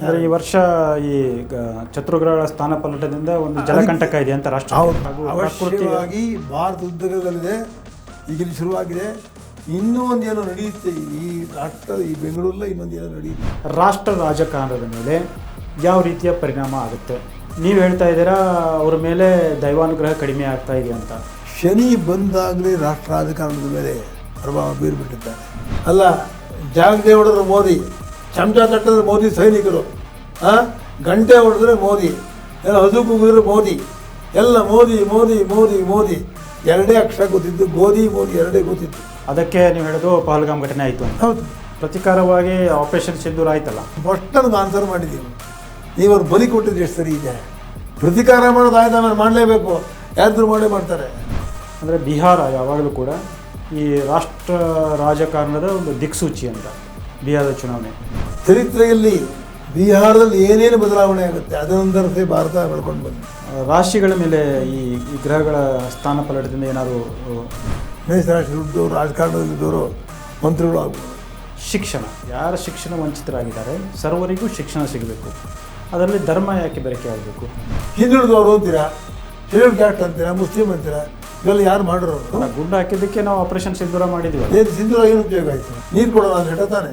ಅಂದ್ರೆ ಈ ವರ್ಷ ಈ ಚತುರ್ಗ್ರಹಗಳ ಸ್ಥಾನ ಪಲ್ಲಟದಿಂದ ಒಂದು ಜಲಕಂಟಕ ಇದೆ ಅಂತ ರಾಷ್ಟ್ರ ಅವಶ್ಯವಾಗಿ ಭಾರತ ಉದ್ಯೋಗದಲ್ಲಿದೆ. ಈಗಿನ ಶುರುವಾಗಿದೆ. ಇನ್ನೂ ಒಂದೇನೋ ನಡೆಯುತ್ತೆ. ಈ ರಾಷ್ಟ್ರ ಈ ಬೆಂಗಳೂರಲ್ಲ ಇನ್ನೊಂದೇನೋ ನಡೆಯುತ್ತೆ. ರಾಷ್ಟ್ರ ರಾಜಕಾರಣದ ಮೇಲೆ ಯಾವ ರೀತಿಯ ಪರಿಣಾಮ ಆಗುತ್ತೆ? ನೀವು ಹೇಳ್ತಾ ಇದ್ದೀರಾ ಅವ್ರ ಮೇಲೆ ದೈವಾನುಗ್ರಹ ಕಡಿಮೆ ಆಗ್ತಾ ಇದೆ ಅಂತ. ಶನಿ ಬಂದಾಗಲೇ ರಾಷ್ಟ್ರ ರಾಜಕಾರಣದ ಮೇಲೆ ಪ್ರಭಾವ ಬೀರ್ಬಿಟ್ಟಿದ್ದಾರೆ. ಅಲ್ಲ ಜಾಗದೇವಡರು ಮೋದಿ. ಚಮಚ ತಟ್ಟಿದ್ರೆ ಮೋದಿ ಸೈನಿಕರು ಆ? ಗಂಟೆ ಹೊಡೆದ್ರೆ ಮೋದಿ ಎಲ್ಲ ಹಸು ಕುಗಿದ್ರೆ ಮೋದಿ ಎಲ್ಲ ಮೋದಿ ಮೋದಿ ಮೋದಿ ಮೋದಿ. ಎರಡೇ ಅಕ್ಷರ ಗೊತ್ತಿತ್ತು ಗೋಧಿ ಮೋದಿ ಎರಡೇ ಗೊತ್ತಿತ್ತು. ಅದಕ್ಕೆ ನೀವು ಹೇಳೋದು ಪಹಲ್ಗಾಮ್ ಘಟನೆ ಆಯಿತು ಹೌದು. ಪ್ರತಿಕಾರವಾಗಿ ಆಪರೇಷನ್ ಸಿಂಧೂರ್ ಆಯ್ತಲ್ಲ? ಫಸ್ಟ್ ನನಗೆ ಆನ್ಸರ್ ಮಾಡಿದ್ದೀವಿ ನೀವು ಅವ್ರು ಬಲಿ ಕೊಟ್ಟಿದ್ದು ಎಷ್ಟು ಸರಿ ಇದೆ. ಪ್ರತಿಕಾರ ಮಾಡೋದು ಆಯ್ತು ಆಮೇಲೆ ಮಾಡಲೇಬೇಕು. ಯಾರಾದರೂ ಮಾಡೇ ಮಾಡ್ತಾರೆ. ಅಂದರೆ ಬಿಹಾರ ಯಾವಾಗಲೂ ಕೂಡ ಈ ರಾಷ್ಟ್ರ ರಾಜಕಾರಣದ ಒಂದು ದಿಕ್ಸೂಚಿ ಅಂತ ಬಿಹಾರದ ಚುನಾವಣೆ. ಚರಿತ್ರೆಯಲ್ಲಿ ಬಿಹಾರದಲ್ಲಿ ಏನೇನು ಬದಲಾವಣೆ ಆಗುತ್ತೆ ಅದನ್ನಂತರಸೇ ಭಾರತ ಬೆಳ್ಕೊಂಡು ಬಂದಿದೆ ಆ, ರಾಶಿಗಳ ಮೇಲೆ ಈ ಈ ಗ್ರಹಗಳ ಸ್ಥಾನ ಪಲ್ಲಟದಿಂದ ಏನಾದರೂ ಮೇಷರಾಶಿಯಲ್ಲಿದ್ದವರು ರಾಜಕಾರಣದಲ್ಲಿದ್ದವರು ಮಂತ್ರಿಗಳು ಆಗ್ಬೋದು. ಶಿಕ್ಷಣ. ಯಾರ ಶಿಕ್ಷಣ ವಂಚಿತರಾಗಿದ್ದಾರೆ ಸರ್ವರಿಗೂ ಶಿಕ್ಷಣ ಸಿಗಬೇಕು. ಅದರಲ್ಲಿ ಧರ್ಮ ಯಾಕೆ ಬೆರಕೆ ಆಗಬೇಕು? ಹಿಂದುಳಿದವರು ಅಂತೀರಾ? ಶೆಡ್ಯೂಲ್ ಕ್ಯಾಸ್ಟ್ ಅಂತೀರಾ? ಮುಸ್ಲಿಂ ಅಂತೀರಾ? ಇವೆಲ್ಲ ಯಾರು ಮಾಡಿರೋರು? ಗುಂಡು ಹಾಕಿದ್ದಕ್ಕೆ ನಾವು ಆಪರೇಷನ್ ಸಿಂಧೂರ ಮಾಡಿದ್ವಿ ಸಿಂಧೂರ ಏನು ಉಪಯೋಗ ಆಯಿತು? ನೀರು ಕೊಡೋಣ ಅಂತ ಹೇಳ್ತಾನೆ